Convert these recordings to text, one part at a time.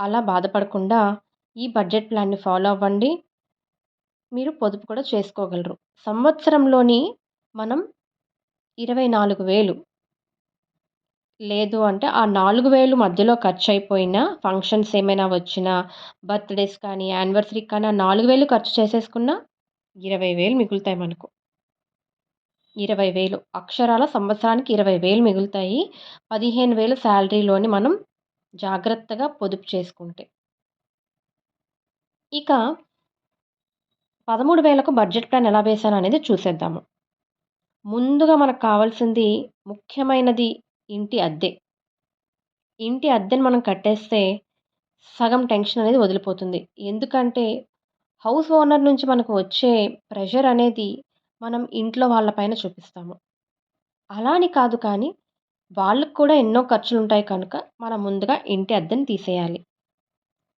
అలా బాధపడకుండా ఈ బడ్జెట్ ప్లాన్‌ని ఫాలో అవ్వండి. మీరు పొదుపు కూడా చేసుకోగలరు. సంవత్సరంలోని మనం 24,000 లేదు అంటే ఆ 4,000 మధ్యలో ఖర్చు అయిపోయిన ఫంక్షన్స్ ఏమైనా వచ్చినా, బర్త్‌డేస్ కానీ, యానివర్సరీ కానీ ఆ 4,000 ఖర్చు చేసేసుకున్నా 20,000 మిగులుతాయి మనకు. ఇరవై వేలు అక్షరాల సంవత్సరానికి ఇరవై వేలు మిగులుతాయి. 15,000 శాలరీలోని మనం జాగ్రత్తగా పొదుపు చేసుకుంటే. ఇక 13,000కు బడ్జెట్ ప్లాన్ ఎలా వేశాననేది చూసేద్దాము. ముందుగా మనకు కావాల్సింది ముఖ్యమైనది ఇంటి అద్దె. ఇంటి అద్దెని మనం కట్టేస్తే సగం టెన్షన్ అనేది వదిలిపోతుంది. ఎందుకంటే హౌస్ ఓనర్ నుంచి మనకు వచ్చే ప్రెషర్ అనేది మనం ఇంట్లో వాళ్ళ పైన చూపిస్తాము. అలా అని కాదు కానీ వాళ్ళకు కూడా ఎన్నో ఖర్చులు ఉంటాయి కనుక మనం ముందుగా ఇంటి అద్దెను తీసేయాలి.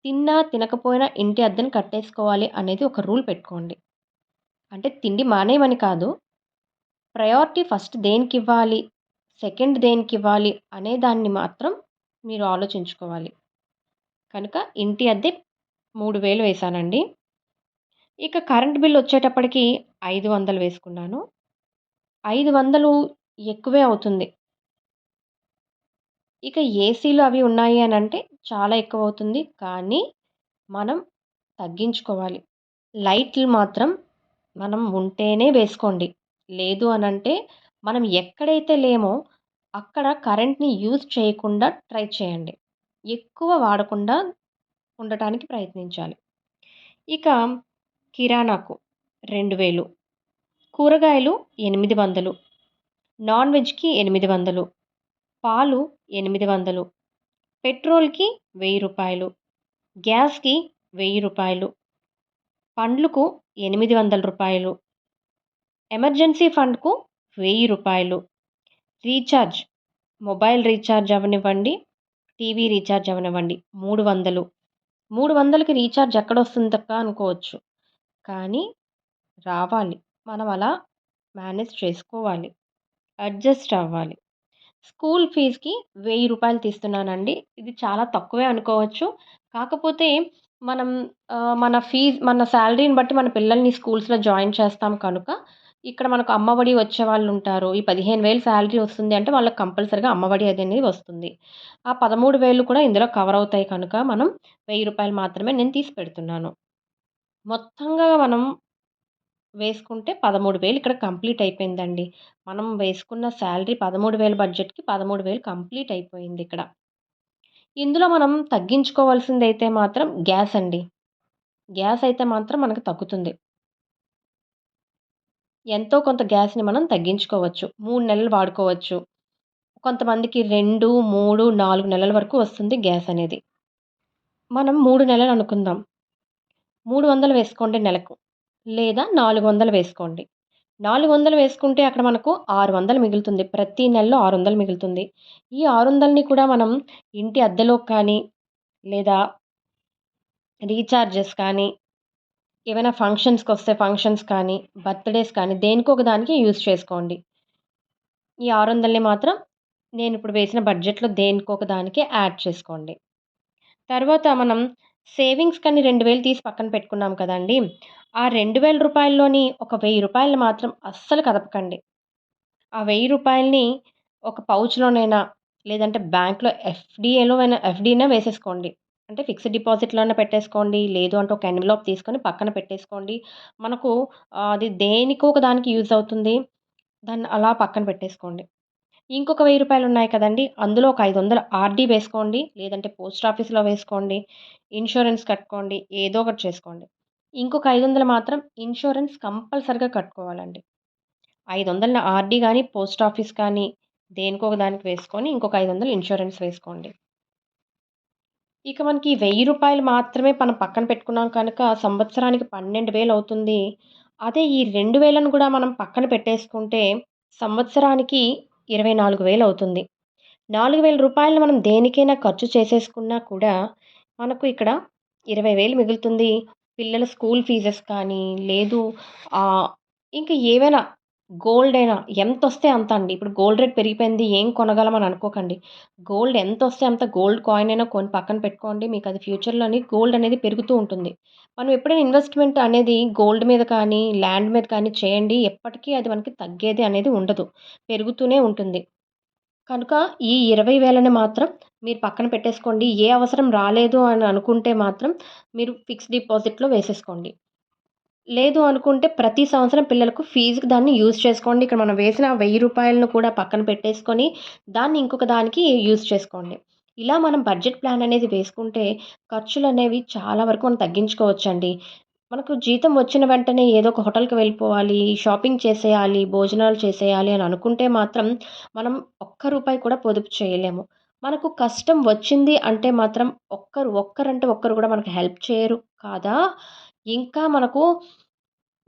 తిన్నా, తినకపోయినా ఇంటి అద్దెను కట్టేసుకోవాలి అనేది ఒక రూల్ పెట్టుకోండి. అంటే తిండి మానేయమని కాదు. ప్రయారిటీ ఫస్ట్ దేనికి ఇవ్వాలి సెకండ్ దేనికి ఇవ్వాలి అనే దాన్ని మాత్రం మీరు ఆలోచించుకోవాలి. కనుక ఇంటి అద్దె 3,000 వేశానండి. ఇక కరెంట్ బిల్ వచ్చేటప్పటికి 500 వేసుకున్నాను. 500 ఎక్కువే అవుతుంది. ఇక ఏసీలు అవి ఉన్నాయి అని అంటే చాలా ఎక్కువ అవుతుంది కానీ మనం తగ్గించుకోవాలి. లైట్లు మాత్రం మనం ఉంటేనే వేసుకోండి. లేదు అనంటే మనం ఎక్కడైతే లేమో అక్కడ కరెంట్‌ని యూజ్ చేయకుండా ట్రై చేయండి. ఎక్కువ వాడకుండా ఉండటానికి ప్రయత్నించాలి. ఇక కిరాణాకు 2,000 కూరగాయలు 800 నాన్ వెజ్‌కి 800 పాలు 800 పెట్రోల్‌కి వెయ్యి రూపాయలు గ్యాస్‌కి వెయ్యి రూపాయలు పండ్లకు ఎనిమిది వందల రూపాయలు ఎమర్జెన్సీ ఫండ్‌కు వెయ్యి రూపాయలు రీఛార్జ్ మొబైల్ రీఛార్జ్ అవనివ్వండి టీవీ రీఛార్జ్ అవనివ్వండి మూడు అవ్వనివ్వండి 300 300కి రీచార్జ్ ఎక్కడొస్తుందక్క అనుకోవచ్చు. కానీ రావాలి. మనం అలా మేనేజ్ చేసుకోవాలి. అడ్జస్ట్ అవ్వాలి. స్కూల్ ఫీజుకి వెయ్యి రూపాయలు తీస్తున్నానండి. ఇది చాలా తక్కువే అనుకోవచ్చు. కాకపోతే మనం మన ఫీజ్ మన శాలరీని బట్టి మన పిల్లల్ని స్కూల్స్‌లో జాయిన్ చేస్తాం కనుక ఇక్కడ మనకు అమ్మఒడి వచ్చేవాళ్ళుంటారు. ఈ 15,000 శాలరీ వస్తుంది అంటే వాళ్ళకి కంపల్సరీగా అమ్మఒడి అనేది వస్తుంది. ఆ 13,000 కూడా ఇందులో కవర్ అవుతాయి కనుక మనం వెయ్యి రూపాయలు మాత్రమే నేను తీసి పెడుతున్నాను. మొత్తంగా మనం వేసుకుంటే 13,000 ఇక్కడ కంప్లీట్ అయిపోయిందండి. మనం వేసుకున్న శాలరీ పదమూడు వేల బడ్జెట్‌కి 13,000 కంప్లీట్ అయిపోయింది ఇక్కడ. ఇందులో మనం తగ్గించుకోవాల్సింది అయితే మాత్రం గ్యాస్ అండి. గ్యాస్ అయితే మాత్రం మనకు తగ్గుతుంది. ఎంతో కొంత గ్యాస్‌ని మనం తగ్గించుకోవచ్చు. మూడు నెలలు వాడుకోవచ్చు. కొంతమందికి 2, 3, 4 నెలల వరకు వస్తుంది గ్యాస్ అనేది. మనం మూడు నెలలు అనుకుందాం. 300 వేసుకోండి నెలకు. లేదా 400 వేసుకోండి. 400 వేసుకుంటే అక్కడ మనకు 600 మిగులుతుంది. ప్రతి నెలలో 600 మిగులుతుంది. ఈ 600ని కూడా మనం ఇంటి అద్దెలోకి కానీ, లేదా రీఛార్జెస్ కానీ, ఏమైనా ఫంక్షన్స్కి వస్తే ఫంక్షన్స్ కానీ, బర్త్‌డేస్ కానీ దేనికో ఒక దానికి యూజ్ చేసుకోండి. ఈ 600ని మాత్రం నేను ఇప్పుడు వేసిన బడ్జెట్‌లో దేనికో ఒక దానికి యాడ్ చేసుకోండి. తర్వాత మనం సేవింగ్స్ కానీ రెండు వేలు తీసి పక్కన పెట్టుకున్నాం కదండి ఆ రెండు వేల రూపాయల్లోని ఒక వెయ్యి రూపాయలు మాత్రం అస్సలు కదపకండి. ఆ వెయ్యి రూపాయలని ఒక పౌచ్‌లోనైనా లేదంటే బ్యాంక్‌లో ఎఫ్‌డీఏలో అయినా ఎఫ్‌డీనా వేసేసుకోండి. అంటే ఫిక్స్డ్ డిపాజిట్‌లోనే పెట్టేసుకోండి. లేదు అంటే ఒక ఎన్వలప్ తీసుకొని పక్కన పెట్టేసుకోండి. మనకు అది దేనికో ఒక దానికి యూజ్ అవుతుంది. దాన్ని అలా పక్కన పెట్టేసుకోండి. ఇంకొక వెయ్యి రూపాయలు ఉన్నాయి కదండి అందులో ఒక 500 ఆర్‌డీ వేసుకోండి. లేదంటే పోస్ట్ ఆఫీస్‌లో వేసుకోండి. ఇన్సూరెన్స్ కట్టుకోండి. ఏదో ఒకటి చేసుకోండి. ఇంకొక 500 మాత్రం ఇన్సూరెన్స్ కంపల్సరిగా కట్టుకోవాలండి. 500ని ఆర్‌డీ కానీ పోస్ట్ ఆఫీస్ కానీ దేనికో దానికి వేసుకొని ఇంకొక ఐదు వందలు ఇన్సూరెన్స్ వేసుకోండి. ఇక మనకి వెయ్యి రూపాయలు మాత్రమే మనం పక్కన పెట్టుకున్నాం కనుక సంవత్సరానికి 12,000 అవుతుంది. అదే ఈ 2,000ను కూడా మనం పక్కన పెట్టేసుకుంటే సంవత్సరానికి 24,000 అవుతుంది. నాలుగు వేల రూపాయలు మనం దేనికైనా ఖర్చు చేసేసుకున్నా కూడా మనకు ఇక్కడ ఇరవై వేలు మిగులుతుంది. పిల్లల స్కూల్ ఫీజెస్ కానీ, లేదు ఇంకా ఏవైనా గోల్డ్ అయినా ఎంత వస్తే అంత అండి ఇప్పుడు గోల్డ్ రేట్ పెరిగిపోయింది ఏం కొనగలమని అనుకోకండి. గోల్డ్ ఎంత వస్తే అంత గోల్డ్ కాయిన్ అయినా కొని పక్కన పెట్టుకోండి. మీకు అది ఫ్యూచర్లోని గోల్డ్ అనేది పెరుగుతూ ఉంటుంది. మనం ఎప్పుడైనా ఇన్వెస్ట్మెంట్ అనేది గోల్డ్ మీద కానీ ల్యాండ్ మీద కానీ చేయండి. ఎప్పటికీ అది మనకి తగ్గేది అనేది ఉండదు. పెరుగుతూనే ఉంటుంది. కనుక ఈ ఇరవై వేలని మాత్రం మీరు పక్కన పెట్టేసుకోండి. ఏ అవసరం రాలేదు అని అనుకుంటే మాత్రం మీరు ఫిక్స్డ్ డిపాజిట్లో వేసేసుకోండి. లేదు అనుకుంటే ప్రతి సంవత్సరం పిల్లలకు ఫీజుకి దాన్ని యూజ్ చేసుకోండి. ఇక్కడ మనం వేసిన వెయ్యి రూపాయలను కూడా పక్కన పెట్టేసుకొని దాన్ని ఇంకొక దానికి యూజ్ చేసుకోండి. ఇలా మనం బడ్జెట్ ప్లాన్ అనేది వేసుకుంటే ఖర్చులు అనేవి చాలా వరకు మనం తగ్గించుకోవచ్చండి. మనకు జీతం వచ్చిన వెంటనే ఏదో ఒక హోటల్కి వెళ్ళిపోవాలి షాపింగ్ చేసేయాలి భోజనాలు చేసేయాలి అని అనుకుంటే మాత్రం మనం ఒక్క రూపాయి కూడా పొదుపు చేయలేము. మనకు కష్టం వచ్చింది అంటే మాత్రం ఒక్కరు ఒక్కరంటే ఒక్కరు కూడా మనకు హెల్ప్ చేయరు. కాదా? ఇంకా మనకు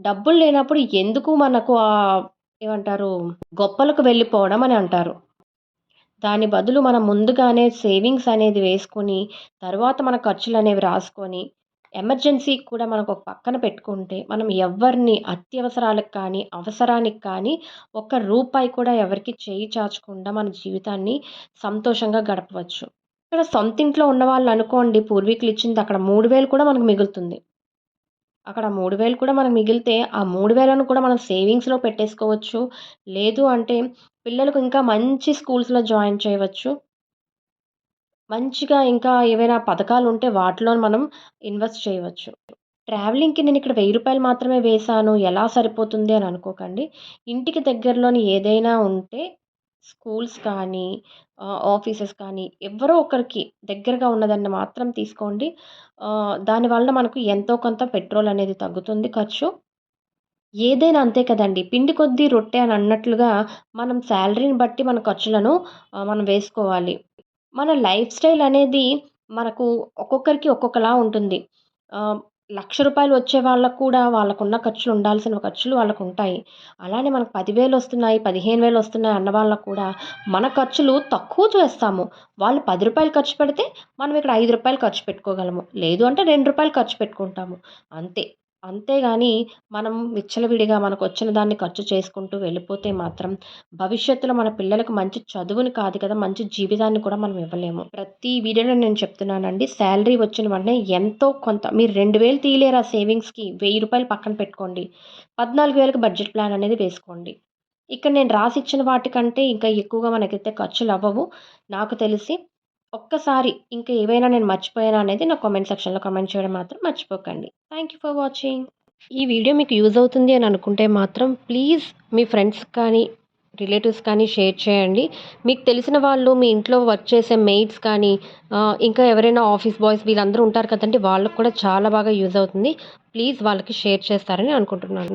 డబ్బులు లేనప్పుడు ఎందుకు మనకు ఏమంటారు గొప్పలకు వెళ్ళిపోవడం అని అంటారు. దాని బదులు మనం ముందుగానే సేవింగ్స్ అనేది వేసుకొని తర్వాత మన ఖర్చులు అనేవి రాసుకొని ఎమర్జెన్సీకి కూడా మనకు ఒక పక్కన పెట్టుకుంటే మనం ఎవరిని అత్యవసరాలకు కానీ అవసరానికి కానీ ఒక్క రూపాయి కూడా ఎవరికి చేయి చాచకుండా మన జీవితాన్ని సంతోషంగా గడపవచ్చు. ఇక్కడ సొంత ఇంట్లో ఉన్న వాళ్ళు అనుకోండి పూర్వీకులు ఇచ్చింది అక్కడ మూడు వేలు కూడా మనకు మిగులుతుంది. అక్కడ మూడు వేలు కూడా మనకు మిగిలితే ఆ మూడు వేలను కూడా మనం సేవింగ్స్లో పెట్టేసుకోవచ్చు. లేదు అంటే పిల్లలకు ఇంకా మంచి స్కూల్స్లో జాయిన్ చేయవచ్చు. మంచిగా ఇంకా ఏవైనా పథకాలు ఉంటే వాటిలో మనం ఇన్వెస్ట్ చేయవచ్చు. ట్రావెలింగ్కి నేను ఇక్కడ వెయ్యి రూపాయలు మాత్రమే వేశాను. ఎలా సరిపోతుంది అని అనుకోకండి. ఇంటికి దగ్గరలోని ఏదైనా ఉంటే స్కూల్స్ కానీ ఆఫీసెస్ కానీ ఎవరో ఒకరికి దగ్గరగా ఉన్నదాన్ని మాత్రం తీసుకోండి. దానివల్ల మనకు ఎంతో కొంత పెట్రోల్ అనేది తగ్గుతుంది ఖర్చు. ఏదైనా అంతే కదండి. పిండి కొద్దీ రొట్టె అని అన్నట్లుగా మనం శాలరీని బట్టి మన ఖర్చులను మనం వేసుకోవాలి. మన లైఫ్ స్టైల్ అనేది మనకు ఒక్కొక్కరికి ఒక్కొక్కలా ఉంటుంది. లక్ష రూపాయలు వచ్చే వాళ్ళకు కూడా వాళ్ళకున్న ఖర్చులు ఉండాల్సిన ఖర్చులు వాళ్ళకు ఉంటాయి అలానే మనకు పదివేలు వస్తున్నాయి పదిహేను వేలు వస్తున్నాయి అన్న వాళ్ళకు కూడా మన ఖర్చులు తక్కువ చేస్తాము. వాళ్ళు పది రూపాయలు ఖర్చు పెడితే మనం ఇక్కడ ఐదు రూపాయలు ఖర్చు పెట్టుకోగలము. లేదు అంటే రెండు రూపాయలు ఖర్చు పెట్టుకుంటాము. అంతే. అంతేగాని మనం విచ్చలవిడిగా మనకు వచ్చిన దాన్ని ఖర్చు చేసుకుంటూ వెళ్ళిపోతే మాత్రం భవిష్యత్తులో మన పిల్లలకు మంచి చదువుని కాదు కదా మంచి జీవితాన్ని కూడా మనం ఇవ్వలేము. ప్రతి వీడియోలో నేను చెప్తున్నానండి శాలరీ వచ్చిన వెంటనే ఎంతో కొంత మీరు రెండు వేలు తీయలేరు ఆ సేవింగ్స్కి వెయ్యి రూపాయలు పక్కన పెట్టుకోండి. పద్నాలుగు వేలకు బడ్జెట్ ప్లాన్ అనేది వేసుకోండి. ఇక్కడ నేను రాసిచ్చిన వాటికంటే ఇంకా ఎక్కువగా మనకైతే ఖర్చులు అవ్వవు నాకు తెలిసి ఒక్కసారి ఇంకా ఏవైనా నేను మర్చిపోయానా అనేది నా కామెంట్ సెక్షన్లో కామెంట్ చేయడం మాత్రం మర్చిపోకండి. థ్యాంక్ యూ ఫర్ వాచింగ్ ఈ వీడియో మీకు యూజ్ అవుతుంది అని అనుకుంటే మాత్రం ప్లీజ్ మీ ఫ్రెండ్స్ కానీ రిలేటివ్స్ కానీ షేర్ చేయండి. మీకు తెలిసిన వాళ్ళు మీ ఇంట్లో వర్క్ చేసే మెయిడ్స్ కానీ ఇంకా ఎవరైనా ఆఫీస్ బాయ్స్ వీళ్ళందరూ ఉంటారు కదండి వాళ్ళకు కూడా చాలా బాగా యూజ్ అవుతుంది. ప్లీజ్ వాళ్ళకి షేర్ చేస్తారని అనుకుంటున్నాను.